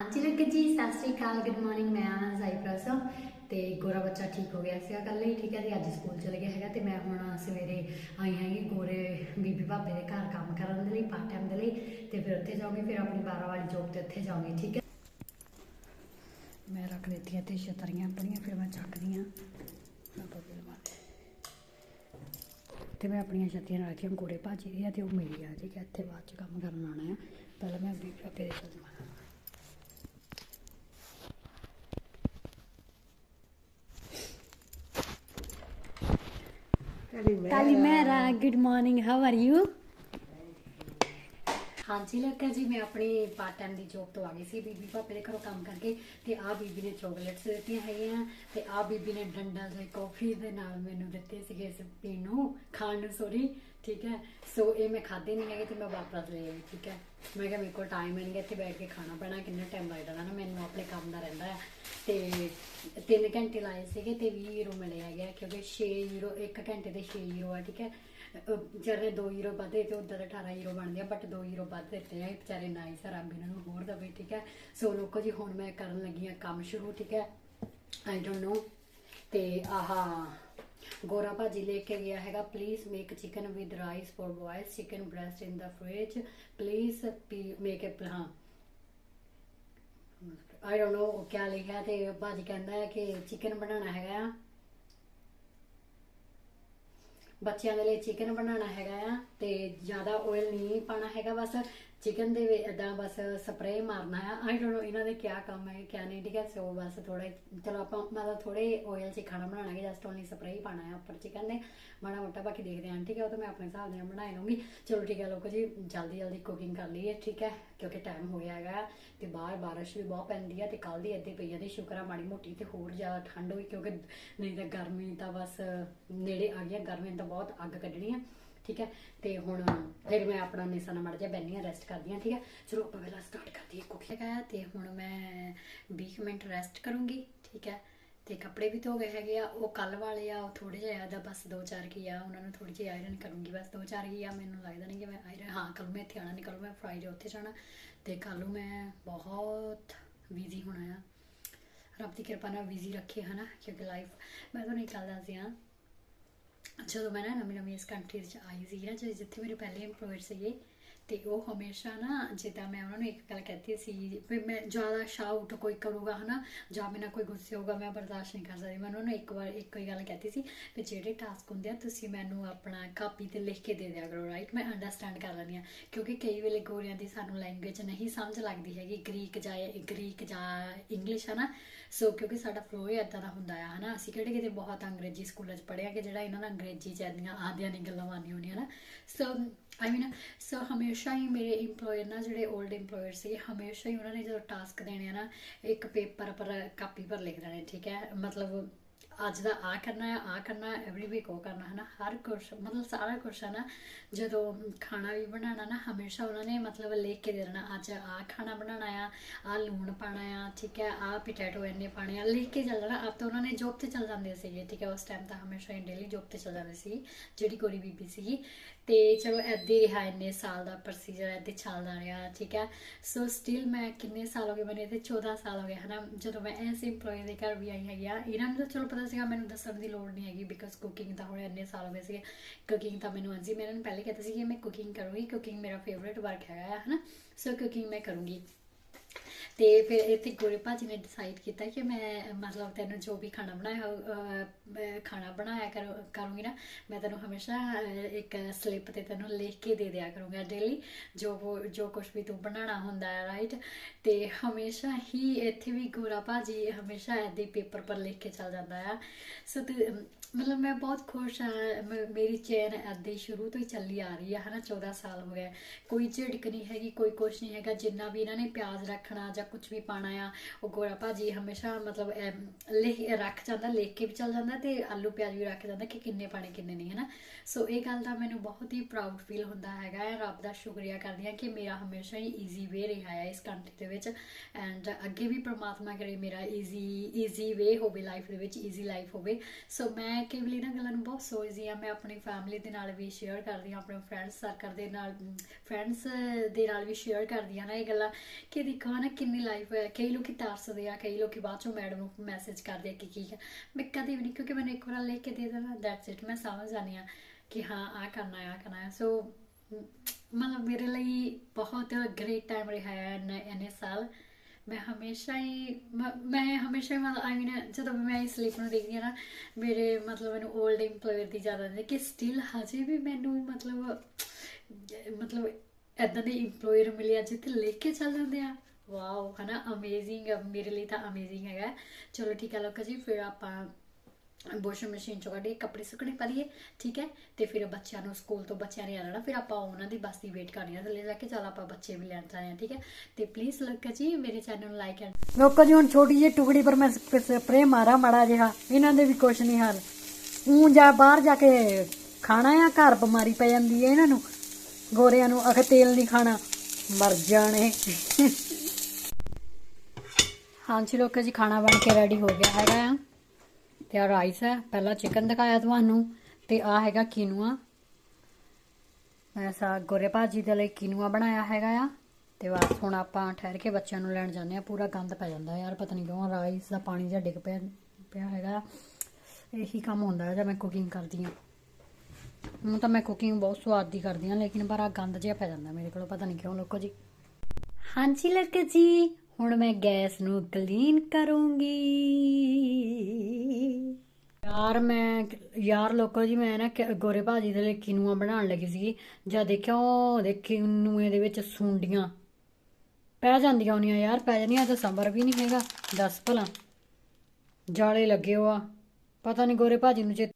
ਹਾਂਜੀ ਲੱਗੇ ਜੀ, ਸਤਿ ਸ੍ਰੀ ਅਕਾਲ ਗੁੱਡ ਮਾਰਨਿੰਗ ਮੈਂ ਆ ਸਾਈ ਪ੍ਰਸੋ ਤੇ ਗੋਰਾ ਬੱਚਾ ਠੀਕ ਹੋ ਗਿਆ ਸੀਗਾ ਕੱਲ ਹੀ ਠੀਕ ਹੈ ਤੇ ਅੱਜ ਸਕੂਲ ਚਲੇ ਗਿਆ ਹੈਗਾ ਤੇ ਮੈਂ ਹੁਣ ਸਵੇਰੇ ਆਈ ਹੈਗੀ ਗੋਰੇ ਬੀਬੀ ਭਾਬੇ ਦੇ ਘਰ ਕੰਮ ਕਰਨ ਦੇ ਲਈ ਪਾਰਟ ਟਾਈਮ ਦੇ ਲਈ ਤੇ ਫਿਰ ਉੱਥੇ ਜਾਊਂਗੀ, ਫਿਰ ਆਪਣੀ 12 ਵਾਲੀ ਜੋਬ ਤੇ ਉੱਥੇ ਜਾਊਂਗੀ, ਠੀਕ ਹੈ? ਮੈਂ ਰੱਖ ਦਿੱਤੀਆਂ ਤੇ ਛਤਰੀਆਂ ਆਪਣੀਆਂ ਫਿਰ ਮੈਂ ਚੱਕਦੀਆਂ ਆਪਾਂ ਤੇ ਮੈਂ ਆਪਣੀਆਂ ਛਤਰੀਆਂ ਰੱਖੀਆਂ ਗੋਰੇ ਭਾਜੀ ਦੀਆਂ ਤੇ ਉਹ ਮੇਰੀ ਆ, ਠੀਕ ਹੈ, ਇੱਥੇ ਬਾਅਦ ਚ ਕੰਮ ਕਰਨ ਆਉਣਾ ਆ। ਪਹਿਲਾਂ ਮੈਂ ਬੀਬੀ ਭਾਬੇ ਦੇ ਕੋਲ ਜਾਣਾ Kalimera, good morning. How are you? ਹਾਂਜੀ ਲੱਗਾ ਜੀ ਮੈਂ ਆਪਣੀ ਪਾਰਟ ਟਾਈਮ ਦੀ ਜੌਬ ਤੋਂ ਆ ਗਈ ਸੀ ਬੀਬੀ ਭਾਪੇ ਦੇ ਘਰੋਂ ਕੰਮ ਕਰਕੇ ਤੇ ਆ ਬੀਬੀ ਨੇ ਚਾਕਲੇਟਸ ਦਿੱਤੀਆਂ ਹੈਗੀਆਂ ਤੇ ਆ ਬੀਬੀ ਨੇ ਡੰਡਾ ਤੇ ਕਾਫੀ ਦੇ ਨਾਲ ਮੈਨੂੰ ਦਿੱਤੇ ਸੀਗੇ ਇਸ ਪੀਣ ਨੂੰ ਖਾਣ ਨੂੰ ਸੋਰੀ ਠੀਕ ਹੈ ਸੋ ਇਹ ਮੈਂ ਖਾਦੇ ਨਹੀਂ ਹੈਗੇ ਤੇ ਮੈਂ ਵਾਪਸ ਲੈ ਆਈ ਠੀਕ ਹੈ ਮੈਂ ਕਿਹਾ ਮੇਰੇ ਕੋਲ ਟਾਈਮ ਹੈ ਨਹੀਂ ਇੱਥੇ ਬੈਠ ਕੇ ਖਾਣਾ ਪੈਣਾ ਕਿੰਨਾ ਟਾਈਮ ਲੱਗ ਜਾਣਾ ਨਾ ਮੈਨੂੰ ਆਪਣੇ ਕੰਮ ਦਾ ਰਹਿੰਦਾ ਹੈ। ਤੇ 3 ਘੰਟੇ ਲਾਏ ਸੀਗੇ ਤੇ 20 ਯੂਰੋ ਮਿਲੇ ਹੈਗੇ ਆ, ਕਿਉਂਕਿ 6 ਯੂਰੋ 1 ਘੰਟੇ ਦੇ 6 ਯੂਰੋ ਆ ਠੀਕ ਹੈ। ਜਿਹੜੇ 2 ਯੂਰੋ ਵੱਧੇ ਤੇ ਉਧਰ 18 ਯੂਰੋ ਬਣਦੇ ਆ ਬਟ 2 ਯੂਰੋ ਵੱਧ ਦਿੱਤੇ ਆ ਇਹ ਵਿਚਾਰੇ ਨਾਈਸ ਆ ਰੱਬ ਇਹਨਾਂ ਨੂੰ ਹੋਰ ਦਵੇ ਠੀਕ ਹੈ। ਸੋ ਲੋਕੋ ਜੀ ਹੁਣ ਮੈਂ ਕਰਨ ਲੱਗੀ ਆ ਕੰਮ ਸ਼ੁਰੂ ਠੀਕ ਹੈ। ਆਈ ਡੋਨਟ ਨੋ ਤੇ ਆਹਾ ਗੋਰਾ ਭਾਜੀ ਲੈ ਕੇ ਗਿਆ ਹੈਗਾ please make chicken with rice for boys chicken breast in the fridge please make it ਹਾਂ। ਆਈ ਡੋਨਟ ਨੋ ਕਿਆ ਲਿਖਿਆ ਤੇ ਭਾਜੀ ਕਹਿੰਦਾ ਹੈ ਕਿ ਚਿਕਨ ਬਣਾਉਣਾ ਹੈਗਾ ਬੱਚਿਆਂ ਦੇ ਲਈ ਚਿਕਨ ਬਣਾਉਣਾ ਹੈਗਾ ਆ ਤੇ ਜ਼ਿਆਦਾ ਆਇਲ ਨਹੀਂ ਪਾਣਾ ਹੈਗਾ ਬਸ। ਚਿਕਨ ਦੇ ਵਿੱਚ ਇਦਾਂ ਬਸ ਸਪਰੇਅ ਮਾਰਨਾ ਆ। ਆਈ ਡੋਨਟ ਨੋ ਇਹਨਾਂ ਦੇ ਕੀ ਕੰਮ ਹੈ, ਕਿਆ ਨਹੀਂ, ਠੀਕ ਹੈ? ਸੋ ਬਸ ਥੋੜਾ ਚਲੋ ਆਪਾਂ ਮਤਲਬ ਥੋੜੇ ਆਇਲ 'ਚ ਖਾਣਾ ਬਣਾਉਣਾ ਹੈ ਜਸਟ ਓਨਲੀ ਸਪਰੇਅ ਪਾਣਾ ਹੈ ਉੱਪਰ ਚਿਕਨ ਦੇ ਮਾੜਾ ਮੋਟਾ ਬਾਕੀ ਦੇਖਦੇ ਹਾਂ, ਠੀਕ ਹੈ? ਉਹ ਤਾਂ ਮੈਂ ਆਪਣੇ ਹਿਸਾਬ ਨਾਲ ਬਣਾ ਲਵਾਂਗੀ ਚਲੋ ਠੀਕ ਹੈ, ਲੋਕੋ ਜੀ, ਜਲਦੀ ਜਲਦੀ ਕੁਕਿੰਗ ਕਰ ਲਈਏ, ਠੀਕ ਹੈ? ਕਿਉਂਕਿ ਟਾਈਮ ਹੋ ਗਿਆ ਹੈਗਾ ਤੇ ਬਾਹਰ ਬਾਰਿਸ਼ ਵੀ ਬਹੁਤ ਪੈਂਦੀ ਹੈ ਤੇ ਕੱਲ ਦੀ ਇੱਥੇ ਪਈ ਜਾਂਦੀ ਸ਼ੁਕਰ ਆ ਮਾੜੀ ਮੋਟੀ ਤੇ ਹੋਰ ਜ਼ਿਆਦਾ ਠੰਡ ਹੋਈ ਕਿਉਂਕਿ ਨਹੀਂ ਤਾਂ ਗਰਮੀ ਤਾਂ ਬਸ ਨੇੜੇ ਆ ਗਿਆ ਗਰਮੀ ਤਾਂ ਬਹੁਤ ਅੱਗ ਕੱਢਣੀ ਹੈ ਠੀਕ ਹੈ? ਤੇ ਹੁਣ ਫਿਰ ਮੈਂ ਆਪਣਾ ਨਿਸਾ ਨਾਲ ਮੜ ਜਾ ਬੈਣੀ ਆ ਰੈਸਟ ਕਰਦੀ ਹਾਂ, ਠੀਕ ਹੈ? ਚਲੋ ਆਪਾਂ ਪਹਿਲਾਂ ਸਟਾਰਟ ਕਰਦੀ ਹਾਂ ਕੁਕਿੰਗ ਹੈ ਤੇ ਹੁਣ ਮੈਂ 20 ਮਿੰਟ ਰੈਸਟ ਕਰੂੰਗੀ, ਠੀਕ ਹੈ? ਤੇ ਕੱਪੜੇ ਵੀ ਧੋ ਗਏ ਹੈਗੇ ਆ, ਉਹ ਕੱਲ ਵਾਲੇ ਆ, ਉਹ ਥੋੜੇ ਜਿਹਾ ਆਦਾ ਬਸ ਦੋ ਚਾਰ ਕੀ ਆ, ਉਹਨਾਂ ਨੂੰ ਥੋੜੀ ਜਿਹੀ ਆਇਰਨ ਕਰੂੰਗੀ, ਬਸ ਦੋ ਚਾਰ ਕੀ ਆ, ਮੈਨੂੰ ਲੱਗਦਾ ਨਹੀਂ ਕਿ ਮੈਂ ਆਇਰਨ ਹਾਂ ਕੱਲ ਮੈਂ ਇੱਥੇ ਆਣਾ ਨਹੀਂ ਕੱਲ ਮੈਂ ਫਰਾਈਡੇ ਉੱਥੇ ਜਾਣਾ। ਤੇ ਕੱਲ ਨੂੰ ਮੈਂ ਬਹੁਤ ਬਿਜ਼ੀ ਹੋਣਾ ਆ। ਰੱਬ ਦੀ ਕਿਰਪਾ ਨਾਲ ਬਿਜ਼ੀ ਰੱਖੇ, ਹਨਾ? ਕਿਉਂਕਿ ਲਾਈਫ ਮੈਂ ਤੁਹਾਨੂੰ ਇੱਕ ਗੱਲ ਦੱਸਦੀ ਹਾਂ ਜਦੋਂ ਮੈਂ ਨਾ ਨਵੀਂ ਨਵੀਂ ਇਸ ਕੰਟਰੀ 'ਚ ਆਈ ਸੀ ਨਾ ਜਿ- ਜਿੱਥੇ ਮੇਰੇ ਪਹਿਲੇ EMPLOYER ਸੀਗੇ ਤੇ ਉਹ ਹਮੇਸ਼ਾ ਨਾ ਜਿੱਦਾਂ ਮੈਂ ਉਹਨਾਂ ਨੂੰ ਇੱਕ ਗੱਲ ਕਹਤੀ ਸੀ ਵੀ ਮੈਂ ਜ਼ਿਆਦਾ ਸ਼ਾਊਟ ਕੋਈ ਕਰੂਗਾ ਹਨਾ ਜਾਂ ਮੇਰੇ ਨਾਲ ਕੋਈ ਗੁੱਸੇ ਹੋਊਗਾ, ਮੈਂ ਬਰਦਾਸ਼ਤ ਨਹੀਂ ਕਰ ਸਕਦੀ। ਮੈਂ ਉਹਨਾਂ ਨੂੰ ਇੱਕ ਵਾਰ ਇੱਕੋ ਹੀ ਗੱਲ ਕਹਤੀ ਸੀ ਵੀ ਜਿਹੜੇ ਟਾਸਕ ਹੁੰਦੇ ਆ ਤੁਸੀਂ ਮੈਨੂੰ ਆਪਣਾ ਕਾਪੀ ਤੇ ਲਿਖ ਕੇ ਦੇ ਦਿਆ ਕਰੋ ਰਾਈਟ ਮੈਂ ਅੰਡਰਸਟੈਂਡ ਕਰ ਲੈਂਦੀ ਆ ਕਿਉਂਕਿ ਕਈ ਵੇਲੇ ਗੋਰਿਆਂ ਦੀ ਸਾਨੂੰ ਲੈਂਗੁਏਜ ਨਹੀਂ ਸਮਝ ਲੱਗਦੀ ਹੈਗੀ ਗ੍ਰੀਕ ਜਾਂ ਗ੍ਰੀਕ ਜਾਂ ਇੰਗਲਿਸ਼ ਹਨਾ। ਸੋ ਕਿਉਂਕਿ ਸਾਡਾ ਫਲੋ ਹੀ ਇਦਾਂ ਦਾ ਹੁੰਦਾ ਆ ਹਨਾ। ਅਸੀਂ ਕਿਹੜੇ ਕਿਤੇ ਬਹੁਤ ਅੰਗਰੇਜ਼ੀ ਸਕੂਲਾਂ 'ਚ ਪੜ੍ਹਿਆ ਕਿ ਜਿਹੜਾ ਇਹਨਾਂ ਦਾ ਅੰਗਰੇਜ਼ੀ ਚ ਇੰਨੀਆਂ ਆਦਿਆਂ ਨਹੀਂ ਗੱਲਾਂ ਆਉਂਦੀਆਂ ਹੁੰਦੀਆਂ ਨਾ। ਸੋ ਆਈ ਮੀਨ ਸੋ ਹਮੇਸ਼ਾ ਹਮੇਸ਼ਾ ਹੀ ਮੇਰੇ EMPLOYER ਨਾ ਜਿਹੜੇ 올ਡ EMPLOYER ਸੀ ਹਮੇਸ਼ਾ ਹੀ ਉਹਨਾਂ ਨੇ ਜਦੋਂ ਟਾਸਕ ਦੇਣੇ ਆ ਨਾ, ਇੱਕ ਪੇਪਰ ਪਰ ਕਾਪੀ ਪਰ ਲਿਖ ਦੇਣੇ, ਠੀਕ ਹੈ? ਮਤਲਬ ਅੱਜ ਦਾ ਆ ਕਰਨਾ ਹੈ ਆ ਕਰਨਾ ਐਵਰੀ ਵੀਕ ਉਹ ਕਰਨਾ ਹੈ ਨਾ ਹਰ ਕੁਛ, ਮਤਲਬ ਸਾਰਾ ਕੁਛ ਹੈ ਨਾ, ਜਦੋਂ ਖਾਣਾ ਵੀ ਬਣਾਉਣਾ ਨਾ, ਹਮੇਸ਼ਾ ਉਹਨਾਂ ਨੇ ਮਤਲਬ ਲਿਖ ਕੇ ਦੇ ਦੇਣਾ, ਅੱਜ ਆ ਖਾਣਾ ਬਣਾਉਣਾ ਆ ਆ ਲੂਣ ਪਾਣਾ ਆ, ਠੀਕ ਹੈ ਆ ਪੋਟੈਟੋ ਇੰਨੇ ਪਾਣੇ ਆ, ਲਿਖ ਕੇ ਚੱਲ ਜਾਣਾ, ਆਪ ਤਾਂ ਉਹਨਾਂ ਨੇ ਜੋਬ ਤੇ ਚੱਲ ਜਾਂਦੇ ਸੀਗੇ, ਠੀਕ ਹੈ, ਉਸ ਟਾਈਮ ਤਾਂ ਹਮੇਸ਼ਾ ਹੀ ਡੇਲੀ ਜੋਬ ਤੇ ਚੱਲ ਜਾਂਦੇ ਸੀ, ਜਿਹੜੀ ਕੋਰੀ ਬੀਬੀ ਸੀਗੀ। ਤੇ ਚਲੋ ਏਦਾਂ ਹੀ ਰਿਹਾ, ਇੰਨੇ ਸਾਲ ਦਾ ਪ੍ਰੋਸੀਜਰ ਏਦਾਂ ਚੱਲਦਾ ਰਿਹਾ, ਠੀਕ ਹੈ। ਸੋ ਸਟਿਲ ਮੈਂ ਕਿੰਨੇ ਸਾਲ ਹੋ ਗਏ, ਮੈਨੂੰ ਇਹਦੇ 14 ਸਾਲ ਹੋ ਗਏ, ਹਨਾ? ਜਦੋਂ ਮੈਂ ਐਸ EMPLOYE ਦੇ ਘਰ ਵੀ ਆਈ ਹੈਗੀ ਆ, ਇਹਨਾਂ ਨੂੰ ਤਾਂ ਚਲੋ ਪਤਾ ਸੀਗਾ, ਮੈਨੂੰ ਦੱਸਣ ਦੀ ਲੋੜ ਨਹੀਂ ਹੈਗੀ ਬਿਕਾਜ਼ ਕੁਕਿੰਗ ਤਾਂ ਹੁਣ ਇੰਨੇ ਸਾਲ ਹੋ ਗਏ ਸੀਗੇ। ਕੁਕਿੰਗ ਤਾਂ ਮੈਨੂੰ ਆਂਦੀ ਮੈਂ ਇਹਨਾਂ ਪਹਿਲੇ ਕਹਿੰਦਾ ਸੀ ਕਿ ਮੈਂ ਕੁਕਿੰਗ ਕਰੂੰਗੀ ਕੁਕਿੰਗ ਮੇਰਾ ਫੇਵਰਿਟ ਵਰਕ ਹੈਗਾ ਆ, ਹਨਾ? ਸੋ ਕੁਕਿੰਗ ਮੈਂ ਕਰੂੰਗੀ। ਤੇ ਫਿਰ ਇੱਥੇ ਗੋਰੇ ਭਾਜੀ ਨੇ ਡਿਸਾਈਡ ਕੀਤਾ ਕਿ ਮੈਂ ਮਤਲਬ ਤੈਨੂੰ ਜੋ ਵੀ ਖਾਣਾ ਬਣਾਇਆ ਹੋਊ, ਖਾਣਾ ਬਣਾਇਆ ਕਰ ਕਰੂੰਗੀ ਨਾ ਮੈਂ ਤੈਨੂੰ ਹਮੇਸ਼ਾ ਇੱਕ ਸਲਿੱਪ ਤੇ ਤੈਨੂੰ ਲਿਖ ਕੇ ਦੇ ਦਿਆ ਕਰੂੰਗਾ ਡੇਲੀ ਜੋ ਵੋ- ਜੋ ਕੁਝ ਵੀ ਤੂੰ ਬਣਾਉਣਾ ਹੁੰਦਾ ਹੈ ਰਾਈਟ ਤੇ ਹਮੇਸ਼ਾ ਹੀ ਇੱਥੇ ਵੀ ਗੋਰਾ ਭਾਜੀ ਹਮੇਸ਼ਾ ਐਦੇ ਪੇਪਰ ਪਰ ਲਿਖ ਕੇ ਚੱਲ ਜਾਂਦਾ ਆ। ਸੋ ਮਤਲਬ ਮੈਂ ਬਹੁਤ ਖੁਸ਼ ਹਾਂ ਮ- ਮੇਰੀ ਚੇਨ ਐਦੇ ਸ਼ੁਰੂ ਤੋਂ ਹੀ ਚੱਲੀ ਆ ਰਹੀ ਹੈ ਹਨਾ 14 ਸਾਲ ਹੋ ਗਏ। ਕੋਈ ਝਿੜਕ ਨਹੀਂ ਹੈਗੀ ਕੋਈ ਕੁਛ ਨਹੀਂ ਹੈਗਾ ਜਿੰਨਾ ਵੀ ਇਹਨਾਂ ਨੇ ਪਿਆਜ਼ ਰੱਖਣਾ ਜਾਂ ਕੁਝ ਵੀ ਪਾਣਾ ਆ, ਉਹ ਗੋਰਾ ਭਾਜੀ ਹਮੇਸ਼ਾ ਮਤਲਬ ਲਿਖ, ਰੱਖ ਜਾਂਦਾ, ਲਿਖ ਕੇ ਵੀ ਚੱਲ ਜਾਂਦਾ ਤੇ ਆਲੂ ਪਿਆਜ਼ ਵੀ ਰੱਖ ਜਾਂਦਾ ਕਿ ਕਿੰਨੇ ਪਾਣੇ ਕਿੰਨੇ ਨਹੀਂ, ਹਨਾ? ਸੋ ਇਹ ਗੱਲ ਦਾ ਮੈਨੂੰ ਬਹੁਤ ਹੀ ਪ੍ਰਾਊਡ ਫੀਲ ਹੁੰਦਾ ਹੈਗਾ ਹੈ, ਰੱਬ ਦਾ ਸ਼ੁਕਰੀਆ ਕਰਦੀ ਹਾਂ ਕਿ ਮੇਰਾ ਹਮੇਸ਼ਾ ਹੀ ਈਜ਼ੀ ਵੇ ਰਿਹਾ ਹੈ ਇਸ ਕੰਟਰੀ ਦੇ ਵਿੱਚ ਐਂਡ ਅੱਗੇ ਵੀ ਪ੍ਰਮਾਤਮਾ ਕਰੇ ਮੇਰਾ ਈਜ਼ੀ ਈਜ਼ੀ ਵੇ ਹੋਵੇ ਲਾਈਫ ਦੇ ਵਿੱਚ ਈਜ਼ੀ ਲਾਈਫ ਹੋਵੇ। ਸੋ ਮੈਂ ਕੇਵਲ ਇਹਨਾਂ ਗੱਲਾਂ ਨੂੰ ਬਹੁਤ ਸੋਚਦੀ ਆ ਮੈਂ ਆਪਣੀ ਫੈਮਿਲੀ ਦੇ ਨਾਲ ਵੀ ਸ਼ੇਅਰ ਕਰਦੀ ਆ ਆਪਣੇ ਫਰੈਂਡਸ ਸਰਕਲ ਦੇ ਨਾਲ ਫਰੈਂਡਸ ਦੇ ਨਾਲ ਵੀ ਸ਼ੇਅਰ ਕਰਦੀ ਆ ਨਾ ਇਹ ਗੱਲਾਂ ਕਿ ਦੇਖੋ ਕਹਾਂ ਨਾ ਕਿੰਨੀ ਲਾਈਫ ਹੈ ਕਈ ਲੋਕੀ ਤਰਸਦੇ ਆ, ਕਈ ਲੋਕੀ ਬਾਅਦ ਚੋਂ ਮੈਡਮ ਨੂੰ ਮੈਸੇਜ ਕਰਦੇ ਆ ਕਿ ਕੀ ਹੈ ਮੈਂ ਕਦੇ ਵੀ ਨਹੀਂ ਕਿਉਂਕਿ ਮੈਨੂੰ ਇੱਕ ਵਾਰ ਲਿਖ ਕੇ ਦੇ ਦੇਣਾ ਦੈਟਸ ਇਟ ਮੈਂ ਸਮਝ ਜਾਂਦੀ ਆ ਕਿ ਹਾਂ ਆ ਕਰਨਾ ਆ ਕਰਨਾ ਹੈ। ਸੋ ਮਤਲਬ ਮੇਰੇ ਲਈ ਬਹੁਤ ਗ੍ਰੇਟ ਟਾਈਮ ਰਿਹਾ ਹੈ ਇੰਨੇ ਸਾਲ। ਮੈਂ ਹਮੇਸ਼ਾ ਹੀ, ਮੈਂ ਹਮੇਸ਼ਾ ਹੀ ਮਤਲਬ ਆਈ ਮੀਨ ਜਦੋਂ ਵੀ ਮੈਂ ਇਸ ਸਲਿੱਪ ਨੂੰ ਦੇਖਦੀ ਹਾਂ ਨਾ, ਮੇਰੇ ਮਤਲਬ ਮੈਨੂੰ 올ਡ EMPLOYER ਦੀ ਯਾਦ ਹੈ ਕਿ ਸਟਿਲ ਹਜੇ ਵੀ ਮੈਨੂੰ ਮਤਲਬ ਮਤਲਬ ਐਦਾਂ ਦੇ EMPLOYER ਮਿਲਿਆ ਜਿੱਥੇ ਲੈ ਕੇ ਚੱਲ ਜਾਂਦੇ ਆ। ਵਾਓ ਹਨਾ ਅਮੇਜ਼ਿੰਗ ਮੇਰੇ ਲਈ ਤਾਂ ਅਮੇਜ਼ਿੰਗ ਹੈਗਾ ਚਲੋ ਠੀਕ ਹੈ, ਲੋਕਾਂ ਜੀ, ਫਿਰ ਆਪਾਂ ਵਾਸ਼ਿੰਗ ਮਸ਼ੀਨ ਚੋਂ ਕੱਢੀ ਕੱਪੜੇ ਸੁੱਕਣੇ ਪਾ ਦਈਏ ਠੀਕ ਹੈ? ਤੇ ਫਿਰ ਬੱਚਿਆਂ ਨੂੰ ਸਕੂਲ ਤੋਂ ਬੱਚਿਆਂ ਨੇ ਆ ਜਾਣਾ, ਫਿਰ ਆਪਾਂ ਉਹਨਾਂ ਦੀ ਬੱਸ ਦੀ ਵੇਟ ਕਰਨੀ ਹੈ, ਥੱਲੇ ਜਾ ਕੇ ਚੱਲ ਆਪਾਂ ਬੱਚੇ ਵੀ ਲੈਣ ਜਾਣੇ ਆ ਠੀਕ ਹੈ? ਤੇ ਪਲੀਜ਼ ਲੋਕਾਂ ਜੀ, ਮੇਰੇ ਚੈਨਲ ਨੂੰ ਲਾਈਕ ਐਂਡ ਲੋਕਾਂ ਜੀ, ਹੁਣ ਛੋਟੀ ਜਿਹੀ ਟੁਕੜੀ ਪਰ ਮੈਂ ਸਪਰੇ ਮਾਰਾ ਮੜਾ ਜਿਹਾ, ਇਹਨਾਂ ਦੇ ਵੀ ਕੁਛ ਨਹੀਂ ਹਾਲ। ਉਂ ਜਾ ਬਾਹਰ ਜਾ ਕੇ ਖਾਣਾ ਆ, ਘਰ ਬਿਮਾਰੀ ਪੈ ਜਾਂਦੀ ਹੈ ਇਹਨਾਂ ਨੂੰ। ਗੋਰਿਆਂ ਨੂੰ ਅਖ ਤੇਲ ਨਹੀਂ ਖਾਣਾ, ਮਰ ਜਾਣੇ। ਹਾਂਜੀ ਲੋਕਾਂ ਜੀ, ਖਾਣਾ ਬਣ ਕੇ ਰੈਡੀ ਹੋ ਗਿਆ ਹੈਗਾ ਆ। ਤੇ ਆ ਰਾਈਸ ਹੈ, ਪਹਿਲਾਂ ਚਿਕਨ ਦਿਖਾਇਆ ਤੁਹਾਨੂੰ। ਤੇ ਆ ਹੈਗਾ ਕੀਨੂਆ। ਐਸਾ ਗੋਰੇ ਭਾਜੀ ਦੇ ਲਈ ਕੀਨੂਆ ਬਣਾਇਆ ਹੈਗਾ ਆ। ਤੇ ਬਸ ਹੁਣ ਆਪਾਂ ਠਹਿਰ ਕੇ ਬੱਚਿਆਂ ਨੂੰ ਲੈਣ ਜਾਂਦੇ ਆ। ਪੂਰਾ ਗੰਦ ਪੈ ਜਾਂਦਾ ਯਾਰ, ਪਤਾ ਨਹੀਂ ਕਿਉਂ ਰਾਈਸ ਦਾ ਪਾਣੀ ਜਿਹਾ ਡਿੱਗ ਪਿਆ ਪਿਆ ਹੈਗਾ ਇਹੀ ਕੰਮ ਹੁੰਦਾ ਹੈ ਜਦ ਮੈਂ ਕੁਕਿੰਗ ਕਰਦੀ ਆ ਹੁਣ ਤਾਂ ਮੈਂ ਕੁਕਿੰਗ ਬਹੁਤ ਸਵਾਦ ਦੀ ਕਰਦੀ ਆ ਲੇਕਿਨ ਪਰ ਆ ਗੰਦ ਜਿਹਾ ਪੈ ਜਾਂਦਾ ਮੇਰੇ ਕੋਲ, ਪਤਾ ਨਹੀਂ ਕਿਉਂ ਲੋਕੋ ਜੀ। ਹਾਂਜੀ ਲੜਕੇ ਜੀ। ਹੁਣ ਮੈਂ ਗੈਸ ਨੂੰ ਕਲੀਨ ਕਰੂੰਗੀ। ਯਾਰ ਮੈਂ, ਯਾਰ ਲੋਕੋ ਜੀ, ਮੈਂ ਨਾ ਕ- ਗੋਰੇ ਭਾਜੀ ਦੇ ਲਈ ਕਿਨੂਆ ਬਣਾਉਣ ਲੱਗੀ ਸੀ ਜਦ ਦੇਖਿਆ, ਉਹ ਦੇਖੀ ਕਿਨੂਏ ਦੇ ਵਿੱਚ ਸੁੰਡੀਆਂ। ਪੈ ਜਾਂਦੀਆਂ ਹੁੰਦੀਆਂ ਯਾਰ, ਪੈ ਜਾਂਦੀਆਂ ਤਾਂ ਸੰਬਰ ਵੀ ਨਹੀਂ ਹੈਗਾ। ਦੱਸ ਭਲਾ, ਜਾਲੇ ਲੱਗੇ ਹੋ ਆ ਪਤਾ ਨਹੀਂ ਗੋਰੇ ਭਾਜੀ ਨੂੰ ਜੇ